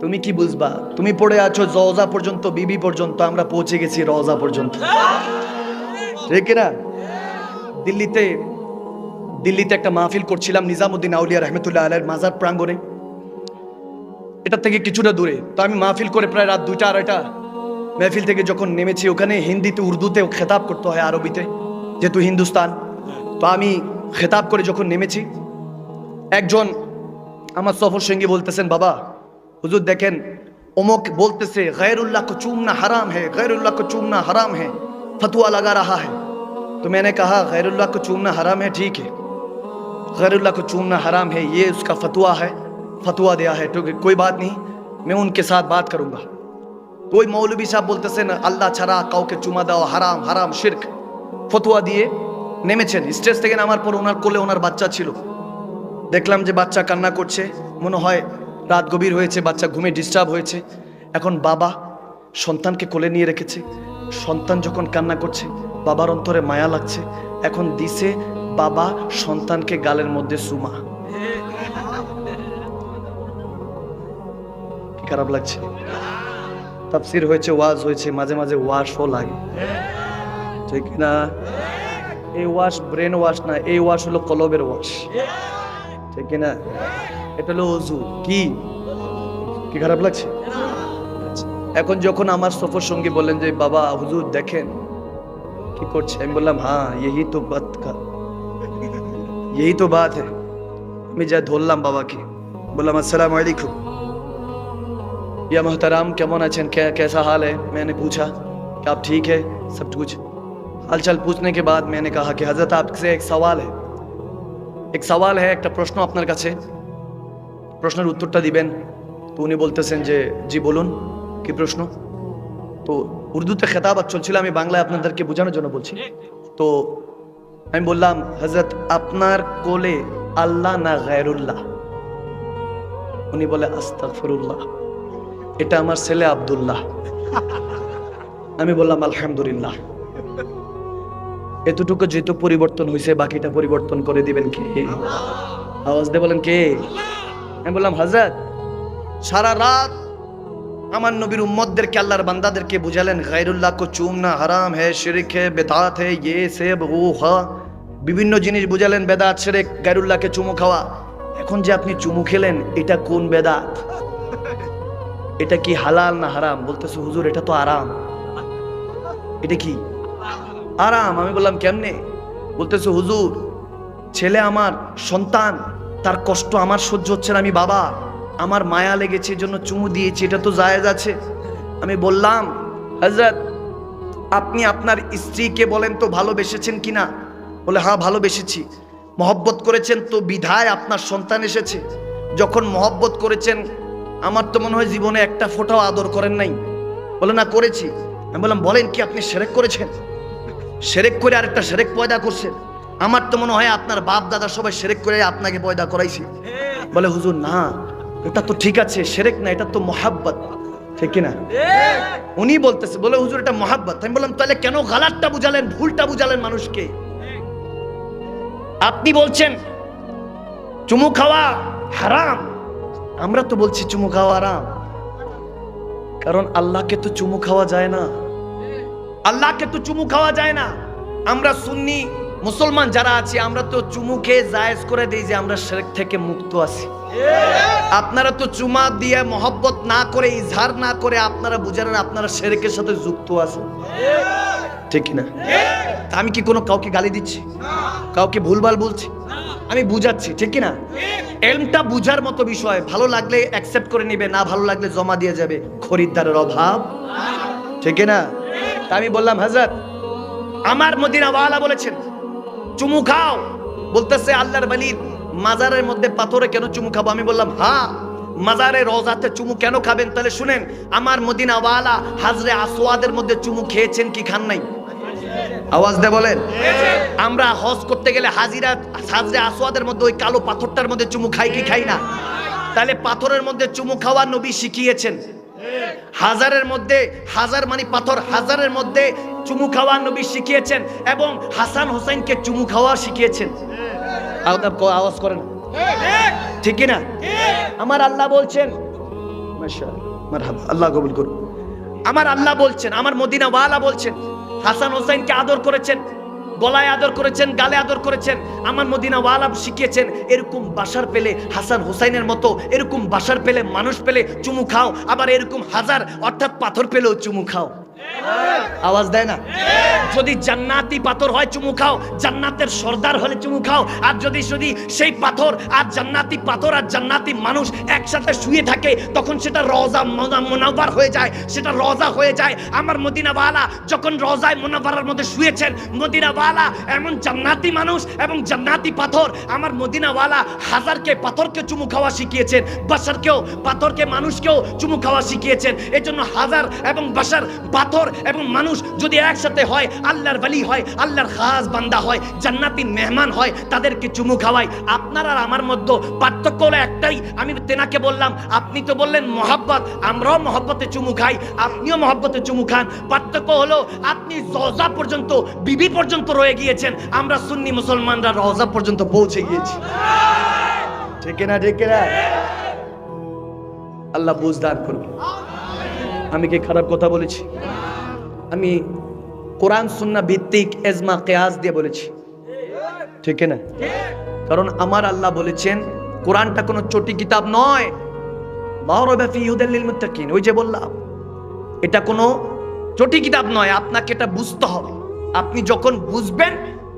তুমি কি বুঝবা? তুমি পড়ে আছো রওজা পর্যন্ত, বিবি পর্যন্ত, আমরা পৌঁছে গেছি রওজা পর্যন্ত। ঠিক না দিল্লিতে দিল্লিতে একটা মাহফিল করছিলাম নিজামুদ্দিন আউলিয়া রহমতুল্লাহ আলের মাজার প্রাঙ্গণে। এটা থেকে কিছুটা দূরে। তো আমি মাহফিল করে প্রায় রাত দুইটা, আড়াইটা মেহফিল থেকে যখন নেমেছি, ওখানে হিন্দিতে উর্দুতে খেতাব করতে হয় আরবিতে, যেহেতু হিন্দুস্তান। তো আমি খেতাব করে যখন নেমেছি, একজন আমার সফর সঙ্গী বলতেছেন, বাবা হুজুর দেখেন অমুক বলতেছে गैरुल्लाह को चूमना हराम है गैरुल्लाह को चूमना हराम है फतवा लगा रहा है तो मैंने कहा गैरुल्लाह को चूमना हराम है ठीक है गैरुल्लाह को चूमना हराम है ये उसका फतवा है फतवा दिया है तो कोई बात नहीं मैं उनके साथ बात करूंगा कोई मौलवी साहब বলতেছেন আল্লাহ ছাড়া কাউকে চুমা দেওয়া হারাম হারাম শিরক ফতোয়া দিয়ে নেমেছেন স্টেজ থেকে নামার পর ওনার কোলে ওনার বাচ্চা ছিল দেখলাম যে বাচ্চা কান্না করছে মনে হয় রাত গভীর হয়েছে, বাচ্চা ঘুমে ডিস্টার্ব হয়েছে। এখন বাবা সন্তানকে কোলে নিয়ে রেখেছে। সন্তান যখন কান্না করছে, বাবার অন্তরে মায়া লাগছে। এখন দিছে বাবা সন্তানকে গালের মধ্যে সুমা। খারাপ লাগছে? তাফসির হয়েছে, ওয়াজ হয়েছে, মাঝে মাঝে ওয়াশও লাগে। ঠিক না? এই ওয়াশ ব্রেন ওয়াশ না, এই ওয়াশ হলো কলবের ওয়াশ। ঠিক না? এটা হলো অজু কি কি খারাপ লাগছে আচ্ছা, এখন যখন আমার সফর সঙ্গী বললেন যে বাবা হুজুর দেখেন কি করছে আমি বললাম হ্যাঁ यही তো বাত কা यही তো বাত है আমি যা ধরলাম বাবাকে বললাম আসসালামু আলাইকুম या मोहतराम কেমন আছেন क्या कैसा हाल है मैंने पूछा कि आप ठीक है सब कुछ हालचाल पूछने के बाद मैंने कहा कि हजरत आपसे एक सवाल है এক সওয়াল হ্যাঁ একটা প্রশ্ন আপনার কাছে প্রশ্নের উত্তরটা দিবেন? তো উনি বলতেছেন যে, জি, বলুন। কি প্রশ্ন? তো উর্দুতে খেতাবাত চলছিল, আমি বাংলায় আপনাদেরকে বোঝানোর জন্য বলছি। তো আমি বললাম হজরত আপনার কোলে আল্লাহ না গায়রুল্লাহ? উনি বলে, আস্তাগফিরুল্লাহ। এটা আমার ছেলে আবদুল্লাহ। আমি বললাম, আলহামদুলিল্লাহ। এতটুকু যেহেতু পরিবর্তন হয়েছে বাকিটা পরিবর্তন করে দিবেন কে? আওয়াজ দিয়ে বলেন কে? আমি বললাম হজরত সারা রাত আমার নবীর উম্মতদেরকে, আল্লাহর বান্দাদেরকে বুঝালেন, গায়রুল্লাহ কো চুমনা হারাম হে, শিরিক হে, বেদাত হে ইয়ে সেব ও হা। বিভিন্ন জিনিস বুঝালেন, বেদাত, শিরিক, গায়রুল্লাহকে চুমু খাওয়া। এখন যে আপনি চুমু খেলেন, এটা কোন বেদাত? এটা কি হালাল না হারাম? বলতেছে, হুজুর, এটা তো আরাম। এটা কি? আরাম। আমি বললাম, কেমনে? বলতেছে, হুজুর, ছেলে আমার সন্তান তার কষ্ট আমার সহ্য হচ্ছে না। আমি বাবা, আমার মায়া লেগেছে জন্য চুমু দিয়েছি, এটা তো জায়েজ আছে। আমি বললাম হজরত আপনি আপনার স্ত্রীকে বলেন তো ভালোবেসেছেন কিনা? বলে হ্যাঁ ভালোবেসেছি। মহব্বত করেছেন তো বিধায় আপনার সন্তান এসেছে। যখন মহব্বত করেছেন, আমার তো মনে হয় জীবনে একটা ফোঁটাও আদর করেন নাই। বলে, না, করেছি। আমি বললাম, বলেন কি আপনি সেরেক করেছেন? সেরেক করে আরেকটা সেরেক পয়দা করছেন। আমার তো মনে হয় আপনার বাপ, দাদা সবাই সেরেক করে আপনাকে পয়দা করাইছে। বলে, হুজুর, না, এটা তো ঠিক আছে, সেরেক না, এটা তো মহাব্বত। ঠিক না উনি বলতেছে, বলে, হুজুর, এটা মহাব্বত। আমি বললাম, তাহলে কেন গালারটা বুঝালেন, ভুলটা বুঝালেন মানুষকে? আপনি বলছেন, চুমু খাওয়া হারাম। আমরা তো বলছি, চুমু খাওয়া হারাম। কারণ আল্লাহকে তো চুমু খাওয়া যায় না। আল্লাহকে তো চুমু খাওয়া যায় না। আমরা সুন্নি মুসলমান যারা আছি, আমরা তো চুমু খেয়ে জায়েজ করে দিই যে আমরা শেরেক থেকে মুক্ত আছি। আপনারা তো চুমা দিয়ে মহব্বত না করে, ইজহার না করে আপনারা বুঝালেন আপনারা শেরেকের সাথে যুক্ত আছেন। ঠিক না আমি কি কোনো কাউকে গালি দিচ্ছি? কাউকে ভুলভাল বলছি? আমি বুঝাচ্ছি, ঠিক না এলমটা বুঝার মতো বিষয়, ভালো লাগলে অ্যাকসেপ্ট করে নিবে, না ভালো লাগলে জমা দিয়ে যাবে, খরিদ্দারের অভাব। ঠিক না তা আমি বললাম হাজরত আমার মদিনাওয়ালা বলেছেন চুমু খাও। বলতেছে আল্লাহর বালির মাজারের মধ্যে পাথরে কেন চুমু খাব? আমি বললাম হ্যাঁ মাজারে রোজাতে চুমু কেন খাবেন? তাহলে শুনেন, আমার মদিনাওয়ালা হাজরে আসওয়াদের মধ্যে চুমু খেয়েছেন কি খান নাই? আওয়াজ দে বলেন, আমরা হজ করতে গেলে হাজিরা, হাজরে আসওয়াদের মধ্যে ওই কালো পাথরটার মধ্যে চুমু খাই কি খাই না? তাহলে পাথরের মধ্যে চুমু খাওয়া নবী শিখিয়েছেন। হাজারের মধ্যে, হাজার মানে পাথর, হাজারের মধ্যে চুমু খাওয়া নবী শিখিয়েছেন এবং হাসান হোসেনকে চুমু খাওয়া শিখিয়েছেন। আওয়াজ- করেন। ঠিক না আমার আল্লাহ বলছেন আল্লাহ কবুল করুন আমার আল্লাহ বলছেন, আমার মদিনা ওয়ালা বলছেন, হাসান হোসেনকে আদর করেছেন। গলায় আদর করেছেন, গালে আদর করেছেন, আমার মদিনা ওয়ালাম শিখিয়েছেন, এরকম বাসার পেলে হাসান হোসাইনের মতো, এরকম বাসার পেলে মানুষ পেলে চুমু খাও, আবার এরকম হাজার অর্থাৎ পাথর পেলেও চুমু খাও। আওয়াজ দেয় না? যদি জান্নাতি পাথর হয়, চুমু খাও। জান্নাতের সর্দার হলে চুমু খাও। আর যদি যদি সেই পাথর আর জান্নাতি পাথর আর জান্নাতি মানুষ একসাথে শুয়ে থাকে, তখন সেটা রজা মোনাবার হয়ে যায়, সেটা রজা হয়ে যায়। আমার যখন রজায় মোনাবারার মধ্যে শুয়েছেন এমন জান্নাতি মানুষ এবং জান্নাতি পাথর, আমার মদিনাওয়ালা হাজারকে পাথরকে চুমু খাওয়া শিখিয়েছেন, বাসারকেও, পাথরকে মানুষকেও চুমু খাওয়া শিখিয়েছেন। এজন্য হাজার এবং বাসার পাথর এবং মানুষ যদি একসাথে হয়, আল্লাহর বালি হয়, আল্লাহর খাস বান্দা হয়, জান্নাতি মেহমান হয়, তাদেরকে চুমু খাওয়াই। আপনার আর আমার মধ্যে পার্থক্য হলো একটাই, আমি তেনাকে বললাম, আপনি তো বললেন মহাব্বত, আমরাও মহব্বতে চুমু খাই, আপনিও মহব্বতে চুমু খান। পার্থক্য হলো, আপনি রওজা পর্যন্ত, বিবি পর্যন্ত রয়ে গিয়েছেন, আমরা সুন্নি মুসলমানরা রওজা পর্যন্ত পৌঁছে গিয়েছি। ঠিক না ঠিক না আল্লাহ বুঝদার করবে আমি কি খারাপ কথা বলেছি? আমি কোরআন সুন্না ভিত্তিক এজমা, কেয়াস দিয়ে বলেছি। ঠিক না? কারণ আমার আল্লাহ বলেছেন, কোরআনটা কোনো চটি কিতাব নয়। ওই যে বললাম, এটা কোনো চটি কিতাব নয়, আপনাকে এটা বুঝতে হবে। আপনি যখন বুঝবেন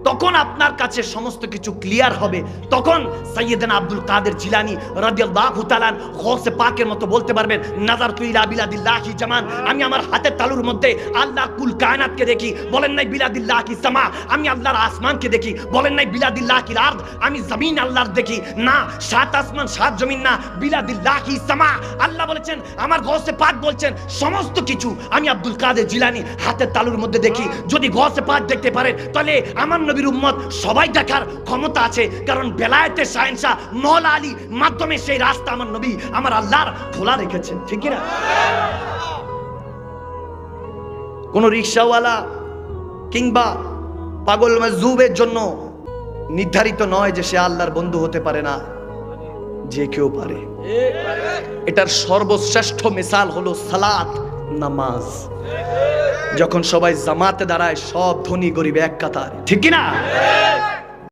তখন আপনার কাছে সমস্ত কিছু ক্লিয়ার হবে। তখন সৈয়দান আব্দুল কাদের জিলানি রাদিয়াল্লাহু তাআলা গৌসে পাকের মতো বলতে পারবেন নাজার তু ইলা বিলাদিল্লাহি জামান। আমি আমার হাতের তালুর মধ্যে আল্লাহ কুল কায়নাতকে দেখি, বলেন নাই বিলাদিল্লাহি সামা। আমি আল্লাহর আসমানকে দেখি, বলেন নাই বিলাদিল্লাহি আরদ। আমি জমিন আল্লাহর দেখি, না, সাত আসমান, সাত জমিন না, বিলাদিল্লাহি সামা। আল্লাহ বলেছেন, আমার গৌসে পাক বলছেন, সমস্ত কিছু আমি আব্দুল কাদের জিলানি হাতের তালুর মধ্যে দেখি। যদি গৌসে পাক দেখতে পারেন, তাহলে আমার নবীর উম্মত সবাই দেখার ক্ষমতা আছে। কারণ বেলায়েতে সায়েন্সা মৌলা আলী মাধ্যমে সেই রাস্তা আমার নবী, আমার আল্লাহর খোলা রেখেছেন। ঠিক না কোন রিক্সাওয়ালা কিংবা পাগল মজুবের জন্য নির্ধারিত নয় যে সে আল্লাহর বন্ধু হতে পারে না, যে কেউ পারে। এটার সর্বশ্রেষ্ঠ মিসাল হলো সালাত, নামাজ। যখন সবাই জামাতে দাঁড়ায় সব ধনী গরিব এক কাতার। ঠিক কি না